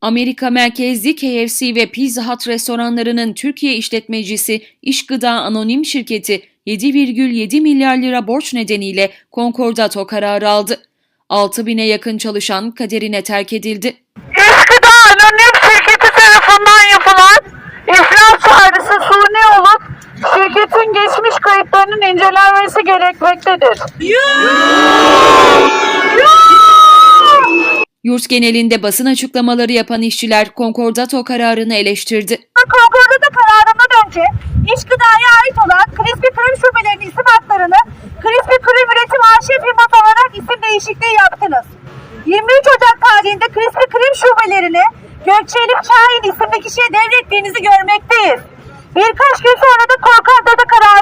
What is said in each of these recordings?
Amerika merkezli KFC ve Pizza Hut restoranlarının Türkiye işletmecisi İş Gıda Anonim Şirketi 7,7 milyar lira borç nedeniyle konkordato kararı aldı. 6 bine yakın çalışan kaderine terk edildi. Eskida Anonim Şirketi tarafından yapılan iflas çağrısı suni olup şirketin geçmiş kayıtlarının incelenmesi gerekmektedir. Genelinde basın açıklamaları yapan işçiler konkordato kararını eleştirdi. Konkordato kararından önce iş gıdaya ait olan Krispy Kreme şubelerinin isim haklarını Krispy Kreme Üretim AŞ firması olarak isim değişikliği yaptınız. 23 Ocak tarihinde Krispy Kreme şubelerini Gökçe Elif Şahin isimli kişiye devrettiğinizi görmekteyiz. Birkaç gün sonra da konkordato kararı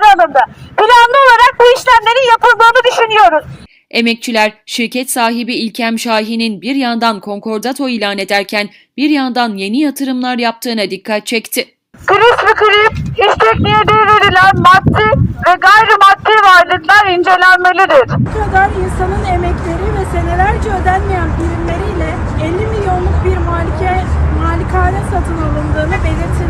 Emekçiler şirket sahibi İlkem Şahin'in bir yandan konkordato ilan ederken bir yandan yeni yatırımlar yaptığına dikkat çekti. Krispy Kreme iş tekniğe devrilen maddi ve gayrimaddi varlıklar incelenmelidir. Bu kadar insanın emekleri ve senelerce ödenmeyen primleriyle 50 milyonluk bir malike, malikane satın alındığını belirtilmektedir,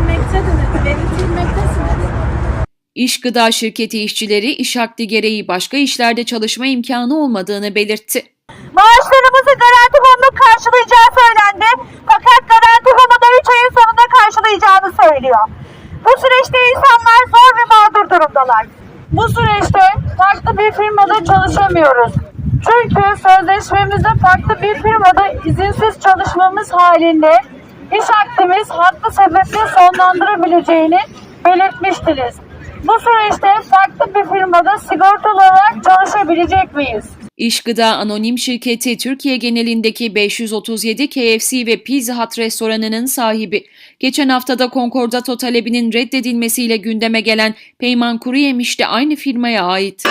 İş Gıda Şirketi işçileri iş akdi gereği başka işlerde çalışma imkanı olmadığını belirtti. Maaşlarımızı garanti fonunun karşılayacağı söylendi. Fakat garanti fonu da 3 ayın sonunda karşılayacağını söylüyor. Bu süreçte insanlar zor ve mağdur durumdalar. Bu süreçte farklı bir firmada çalışamıyoruz. Çünkü sözleşmemizde farklı bir firmada izinsiz çalışmamız halinde iş akdimiz haklı sebeple sonlandırabileceğini belirtmiştiniz. Bu süreçte farklı bir firmada sigortalı olarak çalışabilecek miyiz? İş Gıda Anonim Şirketi Türkiye genelindeki 537 KFC ve Pizza Hut restoranının sahibi. Geçen haftada konkordato talebinin reddedilmesiyle gündeme gelen Peyman Kuruyemiş de aynı firmaya ait.